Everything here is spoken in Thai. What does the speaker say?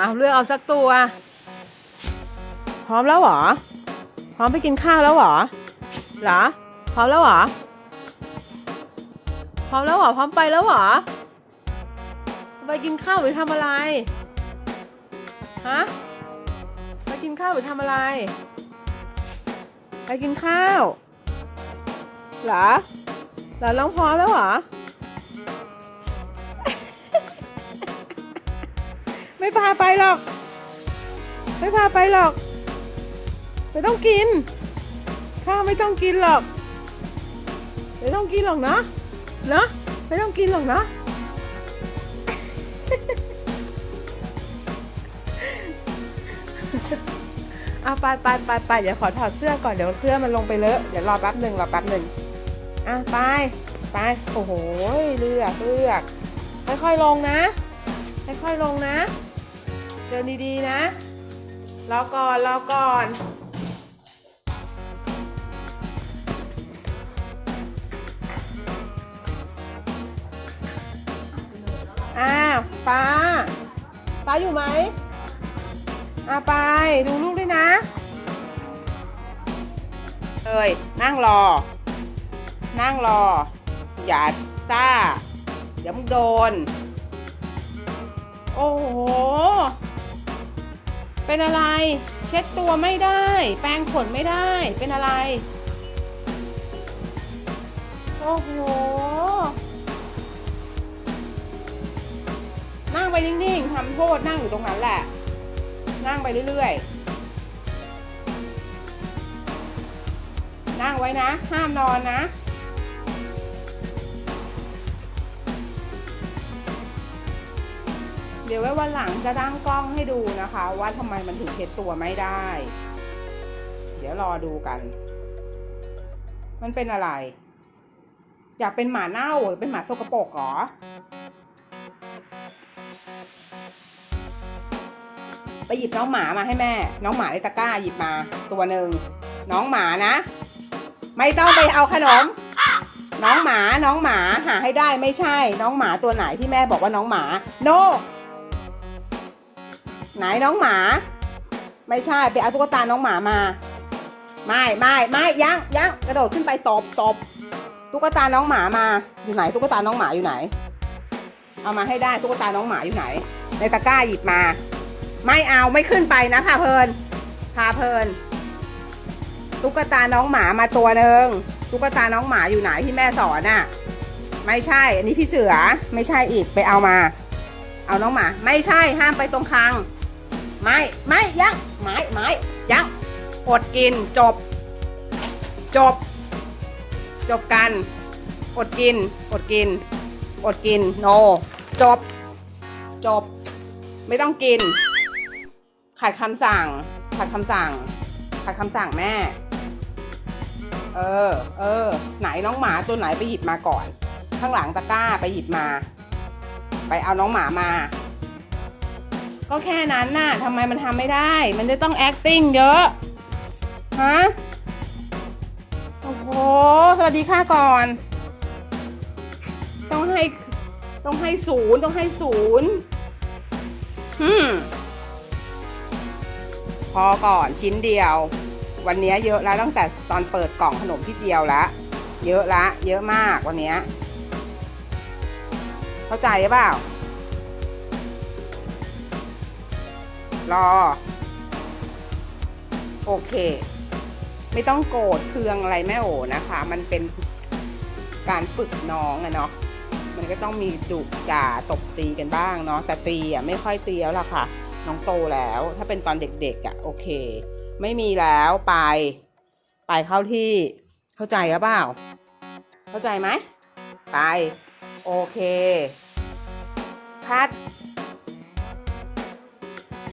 เอาเลือกเอาสักตัว พร้อมแล้วเหรอ พร้อมไปกินข้าวแล้วเหรอเหรอ พร้อมแล้วเหรอ พร้อมแล้วเหรอ พร้อมไปแล้วเหรอ ไปกินข้าวหรือทำอะไร ฮะ ไปกินข้าวหรือทำอะไร ไปกินข้าว เหรอ เหรอน้องพร้อมแล้วเหรอ ไม่พาไปหรอก ไม่พาไปหรอกไม่ต้องกิน ข้าไม่ต้องกินหรอกไม่ต้องกินหรอกนะเนะไม่ต้องกินหรอกนะเอาไปไปไปไปเดี๋ยวขอถอดเสื้อก่อนเดี๋ยวเสื้อมันลงไปเลอะเดี๋ยวรอแป๊บหนึ่งรอแป๊บหนึ่งอะไปไปโอ้โหเลือกเลือกค่อยๆลงนะค่อยๆลงนะ เดินดีๆนะรอก่อนรอก่อน อ้าวป้าป้าอยู่ไหมอ่าไปดูลูกด้วยนะเอ้ยนั่งรอ นั่งรอ อย่าซ่า เดี๋ยวมึงโดน โอ้โห เป็นอะไร เช็ดตัวไม่ได้ แปรงขนไม่ได้ เป็นอะไร โอ้โห นั่งไปนิ่งๆทำโทษนั่งอยู่ตรงนั้นแหละ นั่งไปเรื่อยๆ นั่งไว้นะ ห้ามนอนนะ เดี๋ยวไว้วันหลังจะตั้งกล้องให้ดูนะคะ ว่าทำไมมันถึงเช็ดตัวไม่ได้ เดี๋ยวรอดูกัน มันเป็นอะไร อยากเป็นหมาเน่าหรือเป็นหมาสกปรกเหรอไปหยิบน้องหมามาให้แม่ น้องหมาในตะกร้าหยิบมาตัวหนึ่ง น้องหมานะ ไม่ต้องไปเอาขนม น้องหมา น้องหมาหาให้ได้ไม่ใช่ น้องหมาตัวไหนที่แม่บอกว่าน้องหมาโน ไหนน้องหมา ไม่ใช่ไปเอาตุ๊กตาน้องหมามา ไม่ไม่ไม่ยังยังกระโดดขึ้นไปตบตบตุ๊กตาน้องหมามา อยู่ไหนตุ๊กตาน้องหมาอยู่ไหน เอามาให้ได้ตุ๊กตาน้องหมาอยู่ไหน ในตะกร้าหยิบมา ไม่เอาไม่ขึ้นไปนะพาเพลินพาเพลินตุ๊กตาน้องหมามาตัวหนึ่งตุ๊กตาน้องหมาอยู่ไหนที่แม่สอนน่ะ ไม่ใช่ อันนี้พี่เสือไม่ใช่อีกไปเอามา เอาน้องหมา ไม่ใช่ห้ามไปตรงคาง ไม่ไม่ยังไม่ไม่ยังอดกินจบ จบ จบกัน อดกิน อดกิน อดกินโน จบ จบ ไม่ต้องกินขัดคำสั่งขัดคำสั่งขัดคำสั่งแม่ เออ เออ ไหนน้องหมาตัวไหนไปหยิบมาก่อน ข้างหลังตะกร้าไปหยิบมา ไปเอาน้องหมามา ก็แค่นั้นน่ะทำไมมันทำไม่ได้ มันจะต้อง acting เยอะ ฮะ โอ้โห สวัสดีค่ะก่อน ต้องให้ ต้องให้ศูนย์ ต้องให้ศูนย์ฮึพอก่อนชิ้นเดียว วันนี้เยอะแล้วตั้งแต่ตอนเปิดกล่องขนมพี่เจียวละเยอะละ เยอะมากวันนี้ เข้าใจหรือเปล่า รอ โอเค ไม่ต้องโกรธเคืองอะไรแม่โอนะคะ มันเป็นการฝึกน้องอะเนาะมันก็ต้องมีดุด่าตบตีกันบ้างเนาะแต่ตีอะไม่ค่อยตีแล้วล่ะค่ะ น้องโตแล้ว ถ้าเป็นตอนเด็กๆอะโอเค ไม่มีแล้วไป ไปเข้าที่เข้าใจหรือเปล่า เข้าใจไหมไป โอเคคัด